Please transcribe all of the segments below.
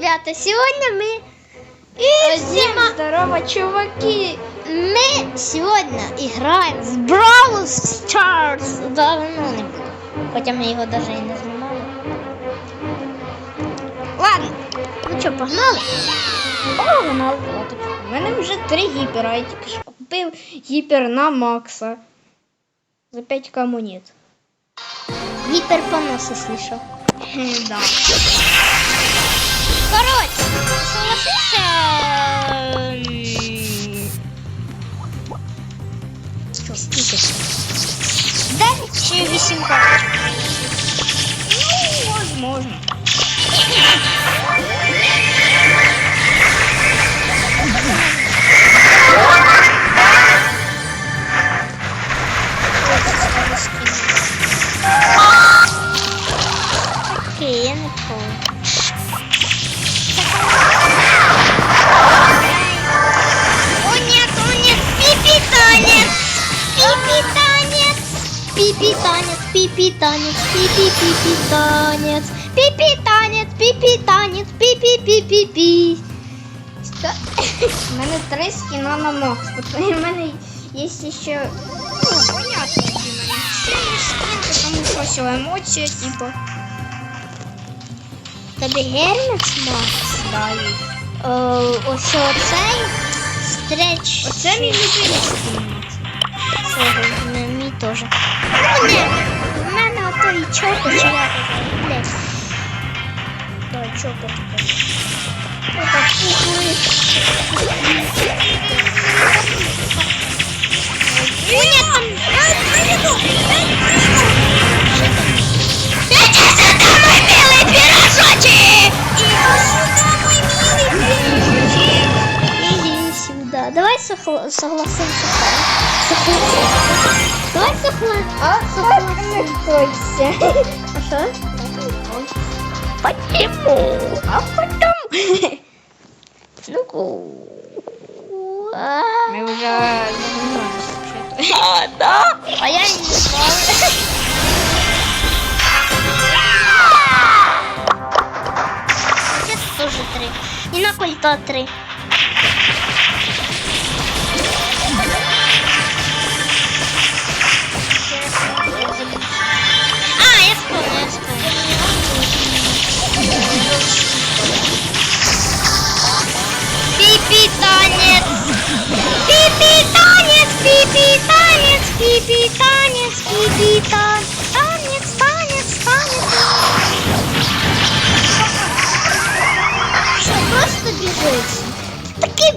ребята, сегодня мы И Всем всем здорово, чуваки! мы сегодня играем в Brawl Stars. Давно не було. Хоча ми його даже і не знімали. Ладно, ну що, погнали? Погнали. У мене вже три гіпера. Я тільки що купив гіпер на Макса. За 5 монет. Гіперпонос, якщо що. Да. Короче, согласися. Що, скільки? Дев'ять чи вісім карточок? Пипи танец, пипи танец, пипи танец, пипи пипи пи. У мене три скіна на Макс. Тобто у мене є ще. Ну, понятно, які в мене. Ще є скін, тому що все емоції, типу. Тобі Гермес Макс? Да, ось оцей стреч. Оце мій любимий скін не, мій теж. Ну, ні, и чёрт, и чё? блядь. Да, чё, это пухлый. Нет, там, я приду, я приду. Иди сюда, мой белый пирожочек! Сохла-. Согласимся. Давай сохла- А, согласимся. А что? Почему? А потом... Ну, вже загоняємося. взагалі-то. а, да? А я не. Сейчас тоже три. И на кольта три. Просто бежит? Такие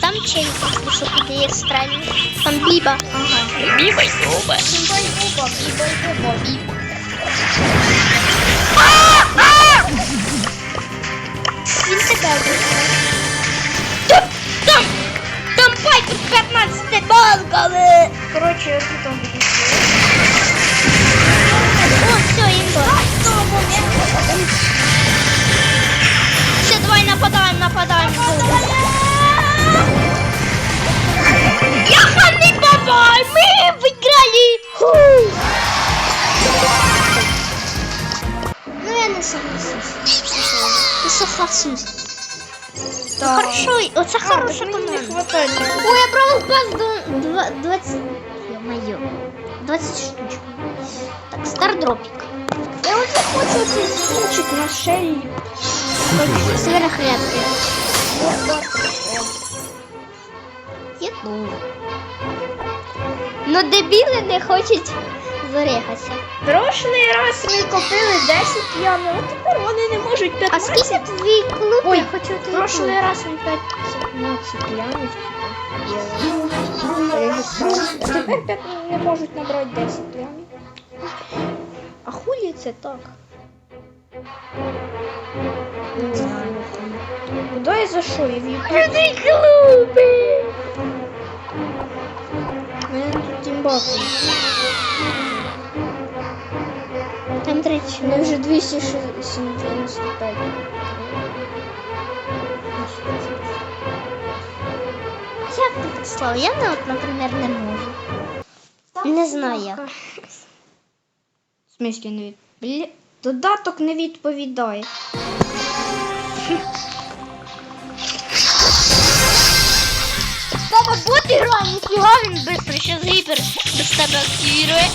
Там челик, что куда есть странный. Там Биба. Ага. Биба и Боба. Бай боба, бай боба, біба. Він тебе Там, там, там Пайпер 15 банками. Коротше, я тут там буду. О, все, имба. Все, давай нападаем, нападаем. Яханый бабай, мы выиграли. Фу. Ну, я не согласусь. Ну, хорошо, оце хороша Мені не хватає. Ой, я брал пас до 20... Ё-моё. 20 штучек. Так, стардропик. Вже хочу цей стінчик на шиї. Сверхредкий. Єту. Ну дебіли не хочуть зарихатися. Прошлий раз ми купили 10 ями, а тепер вони не можуть А скільки твій клуб? Ой, Я хочу твій Прошлий раз ми 15 лямів А тепер 5 не можуть набрати 10 лямів. А хулі це так? Не знаю. Куди я зайшов? Я в Ютуб. Твій клуби. Мене тут тімбаку. Там 30 Мене вже 295. Як ти так слава? Я, от, наприклад, не можу. Не знаю як. Смислі не від... Бля... Додаток не відповідає. Папа, бот грає, ніфіга він швидко, щас гіпер без тебе активірує.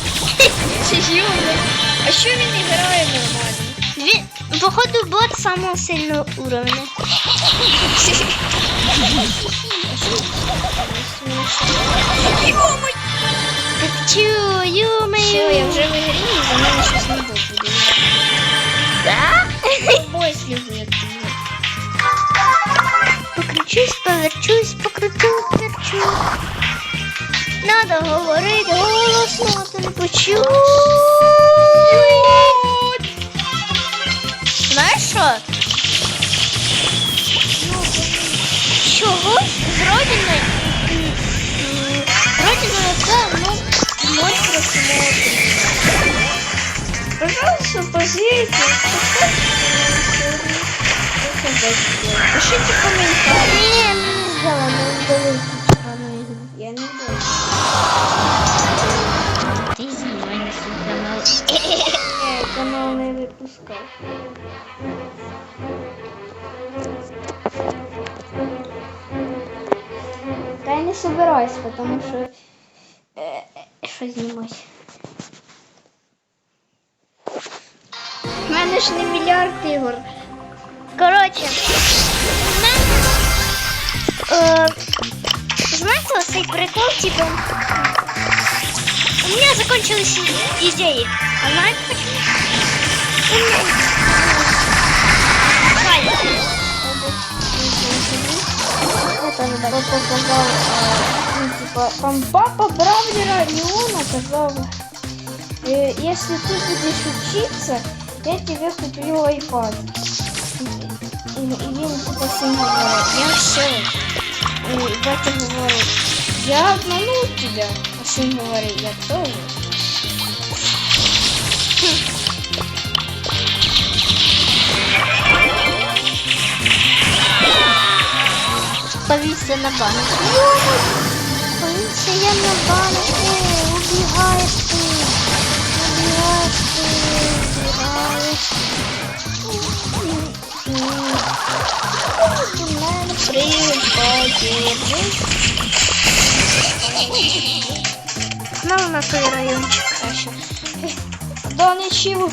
А що він не грає нормально? Він, походу, бот самого сильного уровня. Так чую, ми. Все, я вже в ігрі, і за мене щось не буде. Да? Бой слізує. Покричусь, поверчусь, покрутусь, поверчу. Надо говорити голосно, а то не почують. Пишите комментарии. Ні, ми не здала, ми вдали канал. Я не знімай на свій канал. Я канал не выпускал. Да я не собираюсь, потому что... Е, Що знімати? мене ж не мільярд ігор. Коротше, у мене. Е, знаєте, оцей прикол, типу. У меня закончились и- идеи. А знаете почему? У меня... Хай. Это надо. Папа сказав, е, ну, типа, там папа Бравлера Леона сказал, э, если ты будешь учиться, я тебе куплю iPad. И, и він типа всім говорить, Я все. і батя говорить, я обманул тебя. А сын говорит, я тоже. Повісся на банк. Повісся я на банк. Эй, Снова на той райончик. Хорошо. Да ничего.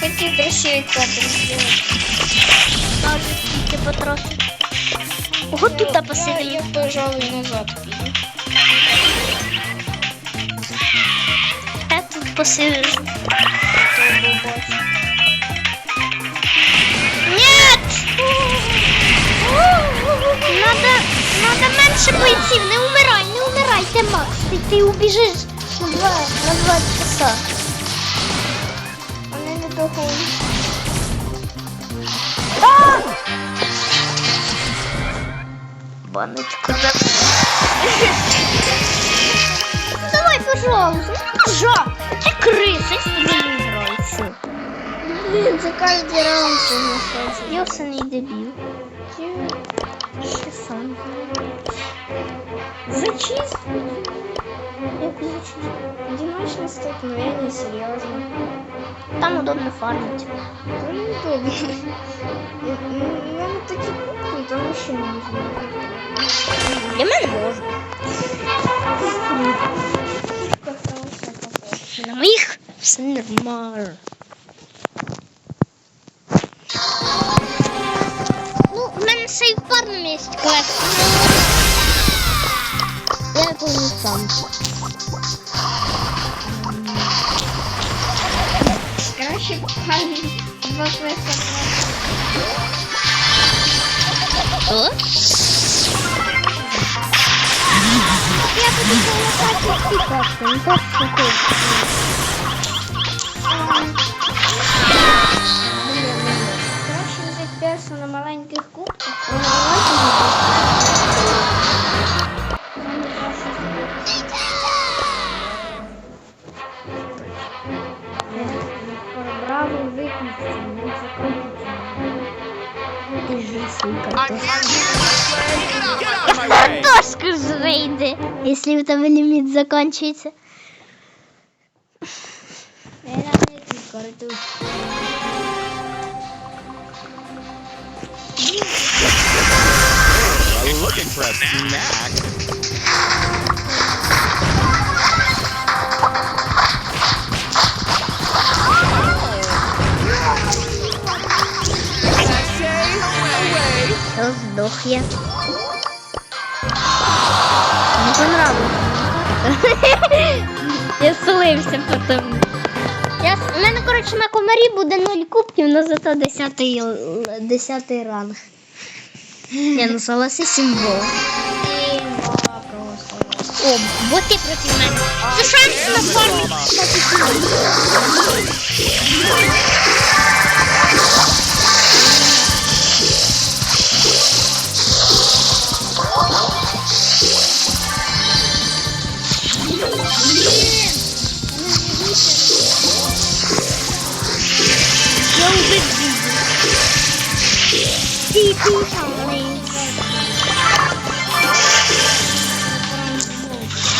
Хочу красивый кадр сделать. Ставлю скільки потрохи. Ого, тут Я, пожалуй, назад піду. Побачу. Нет! Надо, надо менше бойців, не умирай, не умирай, ти Макс, ти, ти убіжиш на два, на два часа. Вони не доходять. Баночку за... Давай, пожалуйста, ну нажав. Ти криса, з тобою не грається. Блін, це кожен раунд це не Йосаний дебіл. Ще сам. Зачистку. Яку зачистку? Одиночное столкновение, серьезно. Там удобно фармить. Это неудобно. У мене такі кубки, тому що не можна. Для мене можна. Катався, нормально. Ну, в мене ще й в парному є квест. Я помню сам. Краще пан два квеста. О? Краще взяти персу на маленьких кубках. Ти жисенька. I'm I'm here to play. Get out of my way. Картошка ж вийде, якщо у тебе ліміт закінчується. Well, looking for a snack. Все, здох я. Не понравилось. Я слився потім. Я, у мене, коротше, на комарі буде 0 кубків, але зато 10, л- 10 ранг. Я ну согласи символ. О, бо ти проти мене. Це шанс на формі. Дізі. Пі-пі,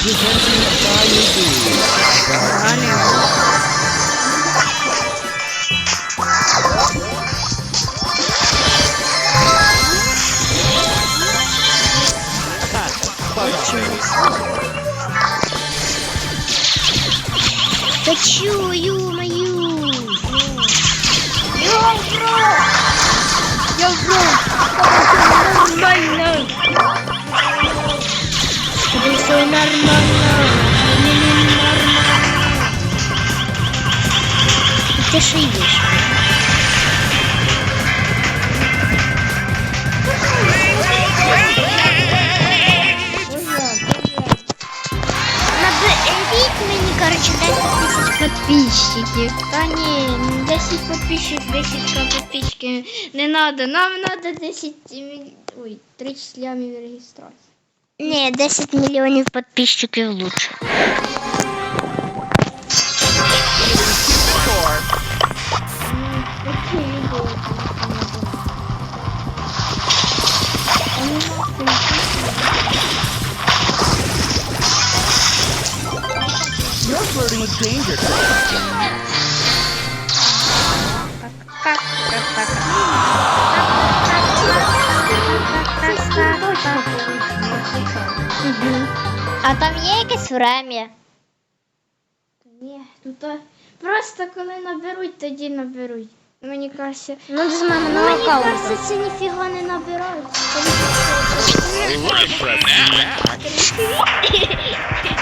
Presenting a value boo. Хочу, ю-мою. Вру! Нормально. Это все нормально. Не, не нормально. Ты ж видишь. Наберіть 10 тисяч підписчиків. Та ні, 10 подписчиків, 10 подписчиків не надо. Нам надо 10 мі- ой, 30 лямів реєстрації. Не, 10 мільйонів підписчиків лучше. Flirting with danger. А там є якесь время? Ні, тут просто коли наберуть, тоді наберуть. Мені кажеться, Ну, з мене ну, мені кажеться, це ніфіга не набирають.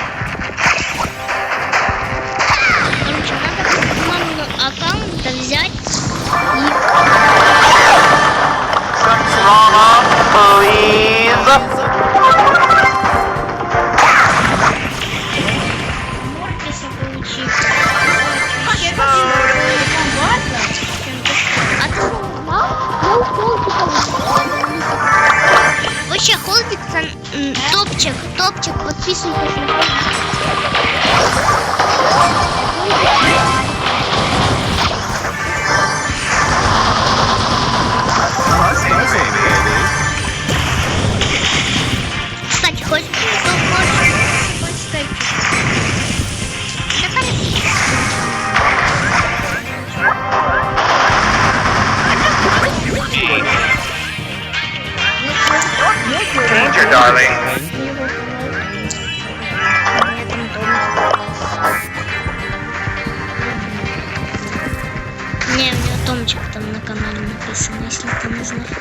Я у Холдика Вообще, Холдик топчик, топчик, подписывайтесь на Холдик. future, darling. Не, у меня Томчик там на канале написано, если ты не знаешь.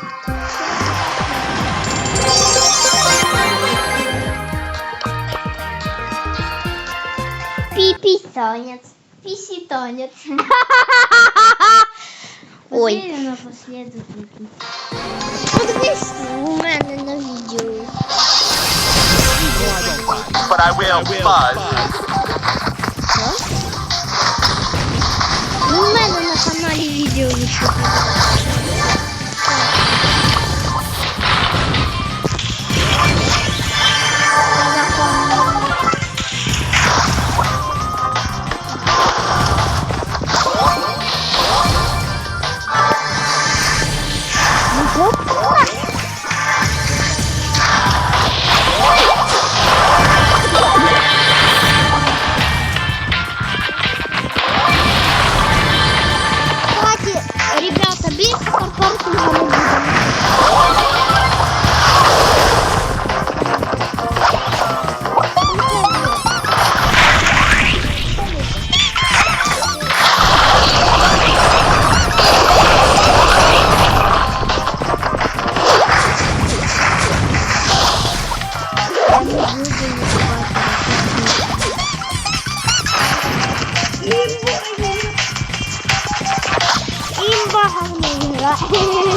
Sky. Пипи танец. Писи танец. Ой. Подивись у мене на відео. But I will buzz. Ну, у мене на каналі відео вийшло. Oh!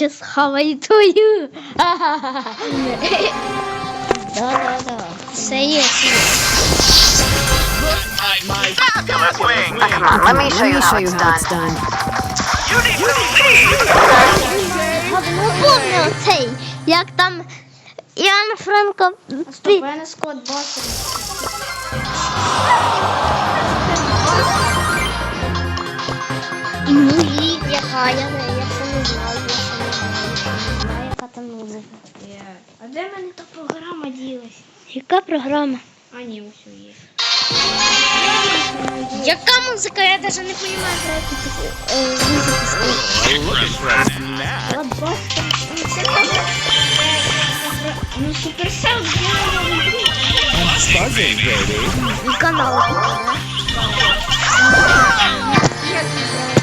Сейчас хавает твою. Да, да, да. Все є. My Come on, let me show you how it's done. You need to leave. Ну, помню цей, як там Іван Франко. Скотт І яка, я, не там. А де в мене та програма ділась? Яка програма? А ні, ось є. Яка музика? Я навіть не розумію, про яку ти е, музику. Ну, Ну, Суперсел зробила. І канал. М.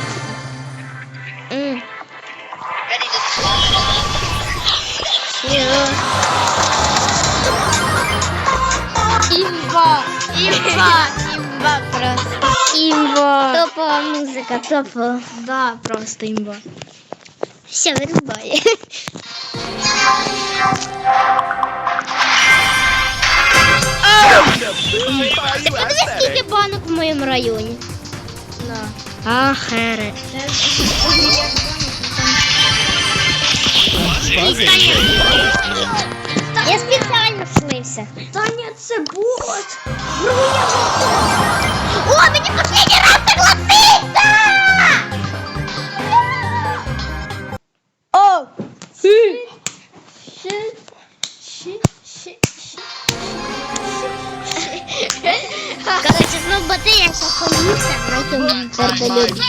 Имба, имба, имба просто. Имба. Топовая музыка, топовая. Да, просто імба. Все, вырубай. Bye, Ти подивись, скільки банок в моєму районі. Да. Ахере. Це як Buzzing, baby. Я спеціально слився. Таня, це бот. О, мені последний раз согласиться! О! Ще, ще, ще, ще. Короче, знов боти, я сейчас помився на цьому My вертольоті.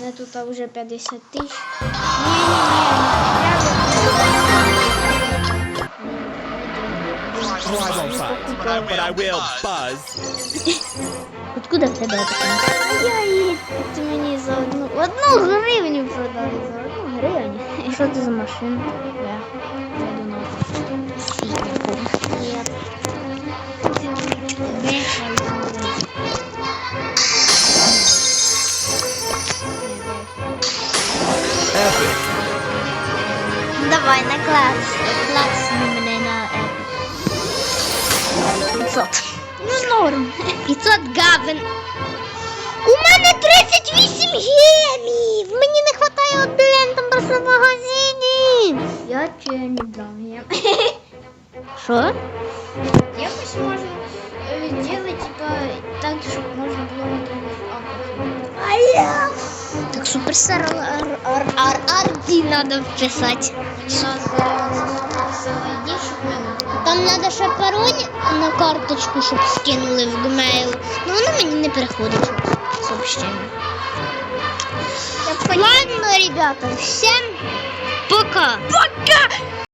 Мене тут вже 50 тисяч. Откуда в тебе така? Я її ти мені за одну одну гривню продали за одну гривню. Що це за машина? Я Давай на клас. Клас мене на е, 500. Ну норм. 500 гавен. У мене 38 гемів. Мені не вистачає один там просто в магазині. Я чи не брав. Що? Якось можна е, зробити, типа, так, можна було на других апах. Так суперстар ар ар ар надо мене. Там надо ще пароль на карточку, щоб скинули в Gmail. Ну воно мені не приходить сообщення. Ладно, ребята, всем пока. Пока!